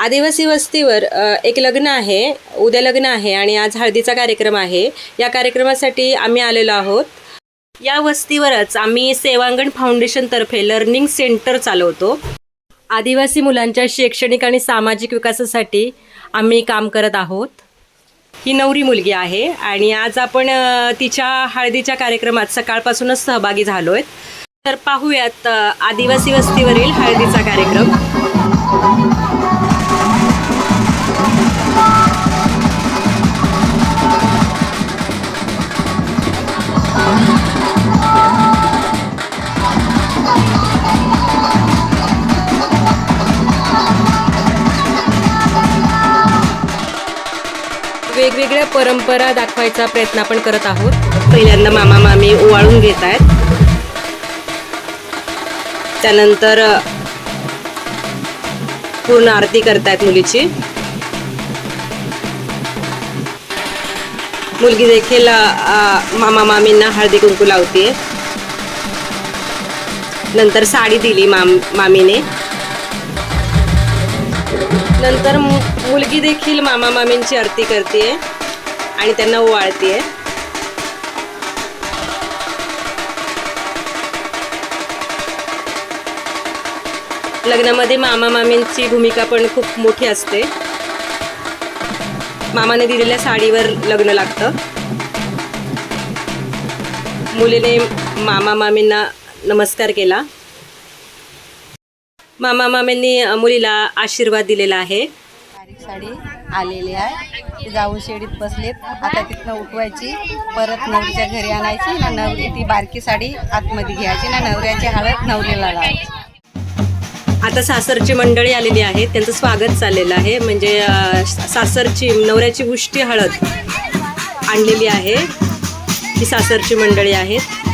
आदिवासी वस्तीवर एक लग्न आहे उद्या लग्न आहे आणि आज हळदीचा कार्यक्रम आहे. या कार्यक्रमासाठी आम्ही आलेलो आहोत. या वस्तीवरच आम्ही सेवांगण फाउंडेशनतर्फे लर्निंग सेंटर चालवतो. आदिवासी मुलांच्या शैक्षणिक आणि सामाजिक विकासासाठी आम्ही काम करत आहोत. ही नवरी मुलगी आहे आणि आज आपण तिच्या हळदीच्या कार्यक्रमात सकाळपासूनच सहभागी झालो आहेत तर पाहूयात आदिवासी वस्तीवरील हळदीचा कार्यक्रम. वेगवेगळ्या परंपरा दाखवायचा प्रयत्न आपण करत आहोत. पहिल्यांदा मामा मामी ओवाळून घेत आहेत. त्यानंतर पूर्ण आरती करतायत मुलीची. मुलगी देखील मामा मामींना हळदी कुंकू लावते नंतर साडी दिली माम मामीने. नंतर मु- मुलगी देखील मामा मामींची आरती करते आणि त्यांना ओवाळते लग्नामध्ये मामा मामींची भूमिका पण खूप मोठी असते. मामाने दिलेल्या साडीवर लग्न लागतं. मुलीने मामा मामींना नमस्कार केला. मामा मामींनी मुलीला आशीर्वाद दिलेला आहे. बारीक साडी आलेली आहे. जाऊन शेडीत बसलेत आता तिथनं उठवायची. परत नवरीच्या घरी आणायची. ना नवरी ती बारकी साडी आतमध्ये घ्यायची. ना नवऱ्याची हळद नवरीला लावायची. आता सासरची मंडळी आलेली आहे. त्यांचं स्वागत चाललेलं आहे. म्हणजे सासरची नवऱ्याची उष्टी हळद आणलेली आहे. ही सासरची मंडळी आहेत.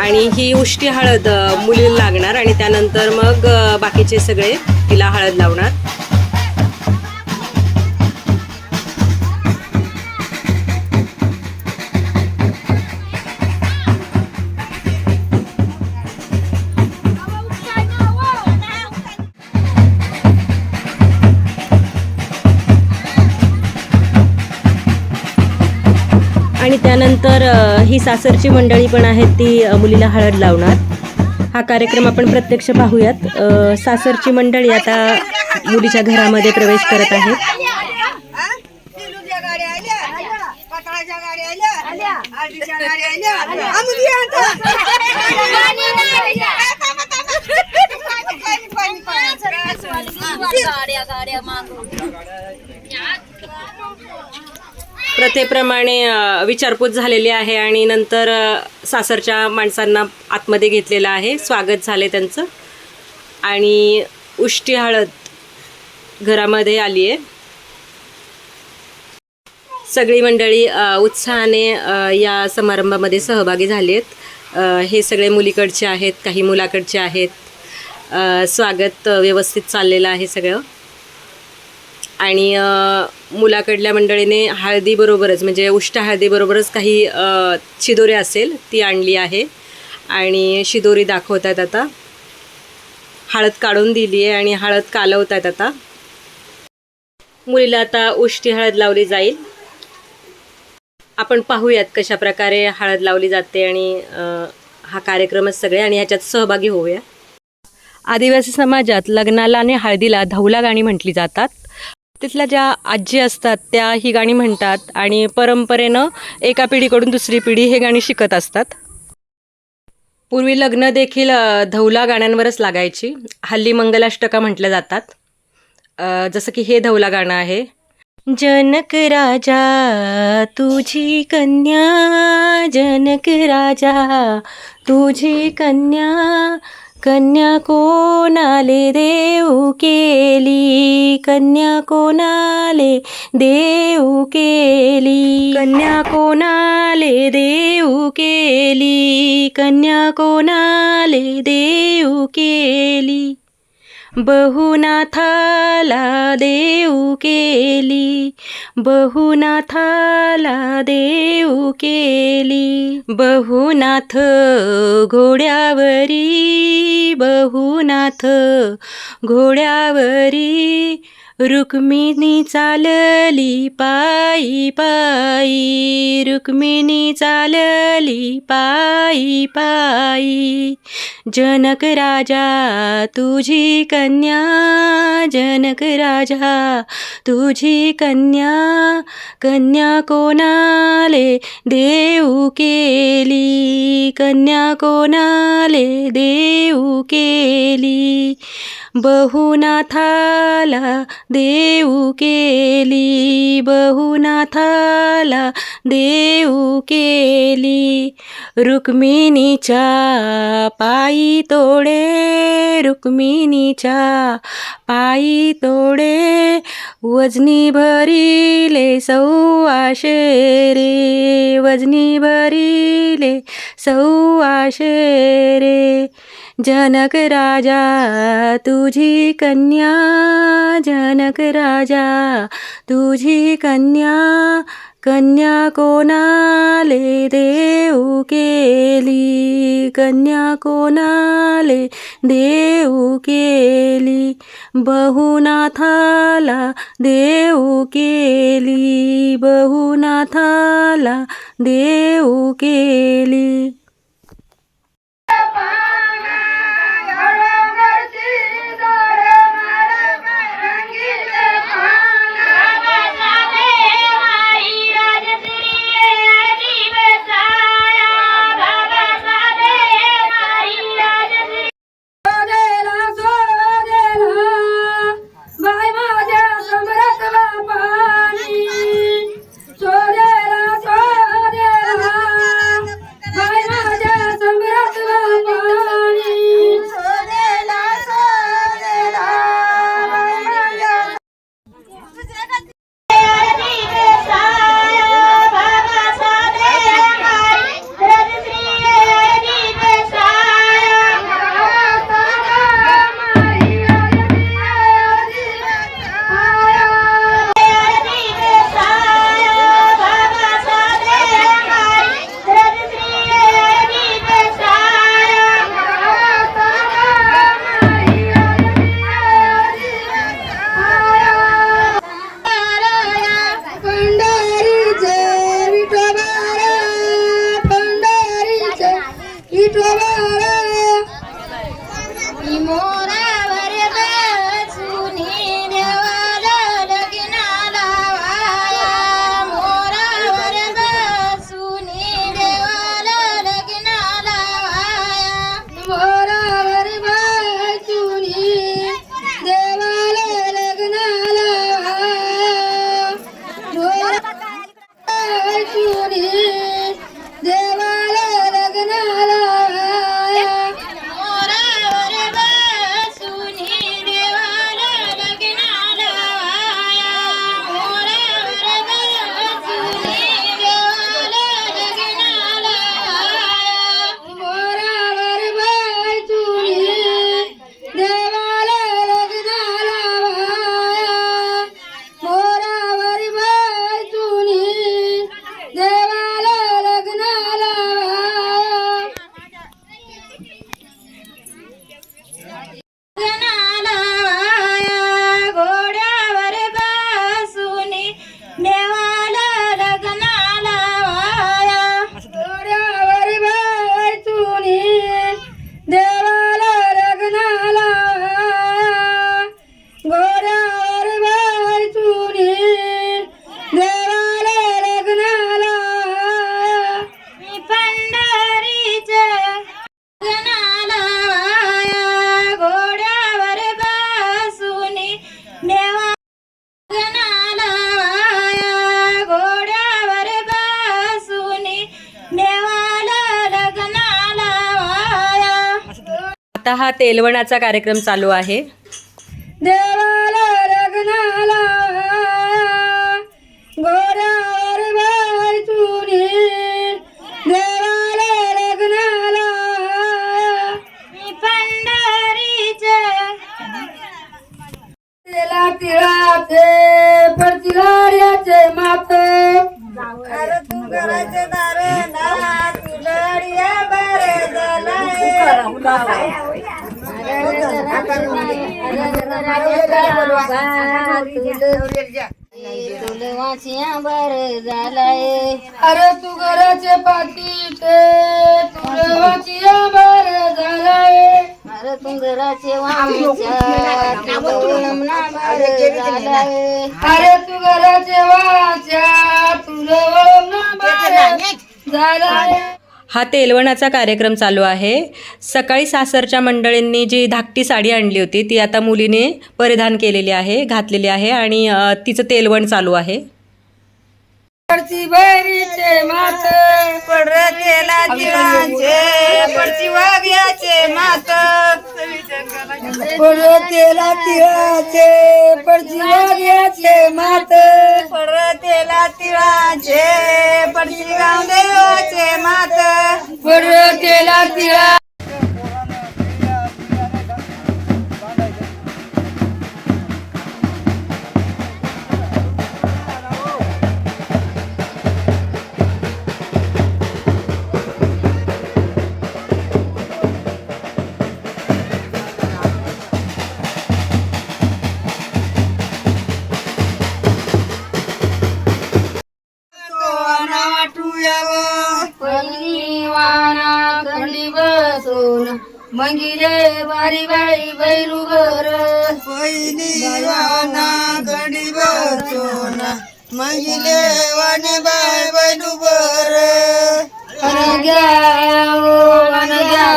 आणि ही उष्टी हळद मुलीला लागणार आणि त्यानंतर मग बाकीचे सगळे तिला हळद लावणार. ही सासरची मंडळी पण आहेत ती मुलीला हळद लावणार. हा कार्यक्रम आपण प्रत्यक्ष पाहूयात. सासरची मंडळी आता मुलीच्या घरामध्ये प्रवेश करत आहेत. प्रथेप्रमाणे विचारपूस झालेली आहे आणि नंतर सासरच्या माणसांना आतमध्ये घेतलेलं आहे. स्वागत झाले त्यांचं. आणि उष्टी हळद घरामध्ये आली आहे. सगळी मंडळी उत्साहाने या समारंभामध्ये सहभागी झाली आहेत. हे सगळे मुलीकडचे आहेत काही मुलाकडचे आहेत. स्वागत व्यवस्थित चाललेलं आहे सगळं. आणि मुलाकडल्या मंडळीने हळदीबरोबरच म्हणजे उष्ट हळदीबरोबरच काही शिदोरी असेल ती आणली आहे. आणि शिदोरी दाखवतात आता. हळद काढून दिली आहे आणि हळद कालवत आहेत आता. मुलीला आता उष्टी हळद लावली जाईल. आपण पाहूयात कशा प्रकारे हळद लावली जाते आणि हा कार्यक्रमच सगळे आणि ह्याच्यात सहभागी होऊया. आदिवासी समाजात लग्नाला आणि हळदीला धौला गाणी म्हटली जातात. तिथल्या ज्या आजी असतात त्या ही गाणी म्हणतात आणि परंपरेनं एका पिढीकडून दुसरी पिढी हे गाणी शिकत असतात. पूर्वी लग्न देखील धौला गाण्यांवरच लागायची. हल्ली मंगलाष्टका म्हटल्या जातात. जसं की हे धौला गाणं आहे. जनक राजा तुझी कन्या जनक राजा तुझी कन्या कन्या कोणाले देऊ केली? कन्या कोणाले देऊ केली? कन्या कोणाले देऊ केली? कन्या कोणाले देऊ केली? बहुनाथाला देऊ केली बहुनाथाला देऊ केली. बहुनाथ घोड्यावरी बहुनाथ घोड्यावरी रुक्मिणी चालली पायी पायी रुक्मिणी चालली पायी पायी. जनक राजा तुझी कन्या जनक राजा तुझी कन्या कन्या कोणाले देऊ केली? कन्या कोणाले देऊ केली? बहुनाथाला देऊ केली बहुनाथाला देऊ केली रुक्मिणीच्या पायी तोडे रुक्मिणीच्या पायी तोडे वजनी भरिले सव्वाशे रे वजनी भरिले सव्वाशे रे जनक राजा तुझी कन्या जनक राजा तुझी कन्या कन्या कोणाले देऊ केली? कन्या कोणाले देऊ केली? बहुनाथाला देऊ केली? बहुनाथाला देऊ केली? आता तेलवणाचा कार्यक्रम चालू आहे. देवाला लग्नाला गोरावर बायचुनी देवाला लग्नाला मी पंढरीच्या तिला तिळाचे अरे तू दार ना बारे अरे तू घराचे पाकिटे तुलवाचिया बर झालाय. अरे तू घराचे अरे तू घराचे वाच्या बर झालाय. हा तेलवणाचा कार्यक्रम चालू आहे. सकाळी सासरच्या मंडळींनी जी धाकटी साडी आणली होती ती आता मुलीने परिधान केलेली आहे घातलेली आहे आणि तिचं तेलवण चालू आहे. पडची मात पडची मात. पडतेला तिळाचे वाघ्याचे मात. पडतेला तिळाचे पडची गावदेवाचे मात. पडतेला तिळा पहिली वाना खंडी महिले वन बाय बनू बर. घ्या ओ वन घ्या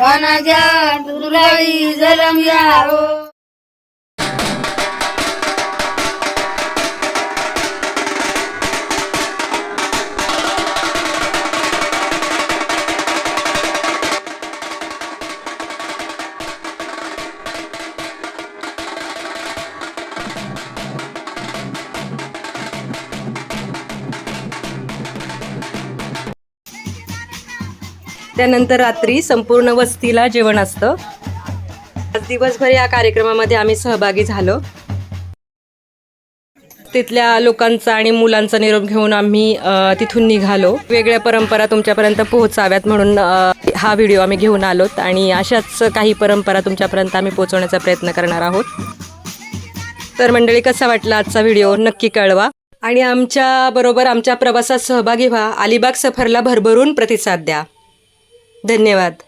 वन घ्या दुराई जलम यावो. त्यानंतर रात्री संपूर्ण वस्तीला जेवण असतं. आज दिवसभर या कार्यक्रमामध्ये आम्ही सहभागी झालो. तिथल्या लोकांचा आणि मुलांचा निरोप घेऊन आम्ही तिथून निघालो. वेगळ्या परंपरा तुमच्यापर्यंत पोहोचाव्यात म्हणून हा व्हिडिओ आम्ही घेऊन आलोत आणि अशाच काही परंपरा तुमच्यापर्यंत आम्ही पोहोचवण्याचा प्रयत्न करणार आहोत. तर मंडळी कसा वाटला आजचा व्हिडिओ? नक्की कळवा. आणि आमच्या बरोबर आमच्या प्रवासात सहभागी व्हा. अलिबाग सफरला भरभरून प्रतिसाद द्या. धन्यवाद.